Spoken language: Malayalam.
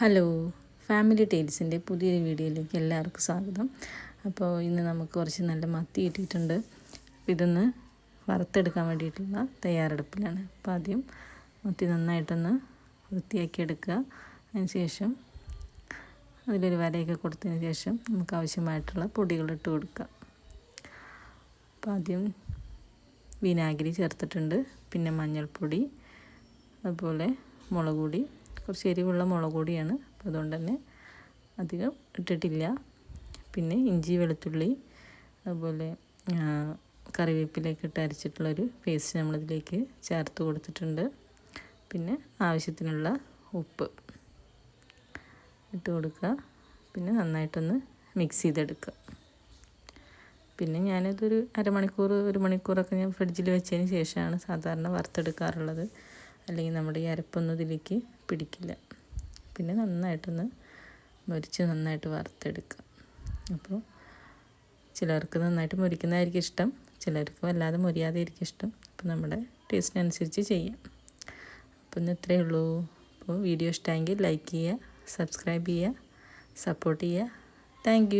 ഹലോ ഫാമിലി ടൈൽസിന്റെ പുതിയൊരു വീഡിയോയിലേക്ക് എല്ലാവർക്കും സ്വാഗതം. അപ്പോൾ ഇന്ന് നമുക്ക് കുറച്ച് നല്ല മത്തി കിട്ടിയിട്ടുണ്ട്. ഇതൊന്ന് വറുത്തെടുക്കാൻ വേണ്ടിയിട്ടുള്ള തയ്യാറെടുപ്പിലാണ്. അപ്പോൾ ആദ്യം മത്തി നന്നായിട്ടൊന്ന് വൃത്തിയാക്കി എടുക്കുക അതിന് ശേഷം അതിലൊരു വരയൊക്കെ കൊടുത്തതിന് ശേഷം നമുക്ക് ആവശ്യമായിട്ടുള്ള പൊടികൾ ഇട്ട് കൊടുക്കുക. അപ്പോൾ ആദ്യം വിനാഗിരി ചേർത്തിട്ടുണ്ട്. പിന്നെ മഞ്ഞൾപ്പൊടി അതുപോലെ മുളക് പൊടി കുറച്ച് എരിവുള്ള മുളക് പൊടിയാണ്. അപ്പോൾ അതുകൊണ്ട് തന്നെ അധികം ഇട്ടിട്ടില്ല. പിന്നെ ഇഞ്ചി വെളുത്തുള്ളി അതുപോലെ കറിവേപ്പിലേക്ക് ഇട്ട് അരച്ചിട്ടുള്ളൊരു പേസ്റ്റ് നമ്മളിതിലേക്ക് ചേർത്ത് കൊടുത്തിട്ടുണ്ട്. പിന്നെ ആവശ്യത്തിനുള്ള ഉപ്പ് ഇട്ട് കൊടുക്കുക. പിന്നെ നന്നായിട്ടൊന്ന് മിക്സ് ചെയ്തെടുക്കുക. പിന്നെ ഞാനിതൊരു അരമണിക്കൂർ ഒരു മണിക്കൂറൊക്കെ ഞാൻ ഫ്രിഡ്ജിൽ വെച്ചതിന് ശേഷമാണ് സാധാരണ വറുത്തെടുക്കാറുള്ളത്. അല്ലെങ്കിൽ നമ്മുടെ ഈ അരപ്പൊന്നും ഇതിലേക്ക് പിടിക്കില്ല. പിന്നെ നന്നായിട്ടൊന്ന് മുരിച്ച് നന്നായിട്ട് വറുത്തെടുക്കുക. അപ്പോൾ ചിലർക്ക് നന്നായിട്ട് മുരിക്കുന്നതായിരിക്കും ഇഷ്ടം. ചിലർക്ക് വല്ലാതെ മുരിയാതെ ആയിരിക്കും ഇഷ്ടം. അപ്പോൾ നമ്മുടെ ടേസ്റ്റിനനുസരിച്ച് ചെയ്യാം. അപ്പോൾ ഇന്ന് ഇത്രയേ ഉള്ളൂ. അപ്പോൾ വീഡിയോ ഇഷ്ടമെങ്കിൽ ലൈക്ക് ചെയ്യുക സബ്സ്ക്രൈബ് ചെയ്യുക സപ്പോർട്ട് ചെയ്യുക. താങ്ക്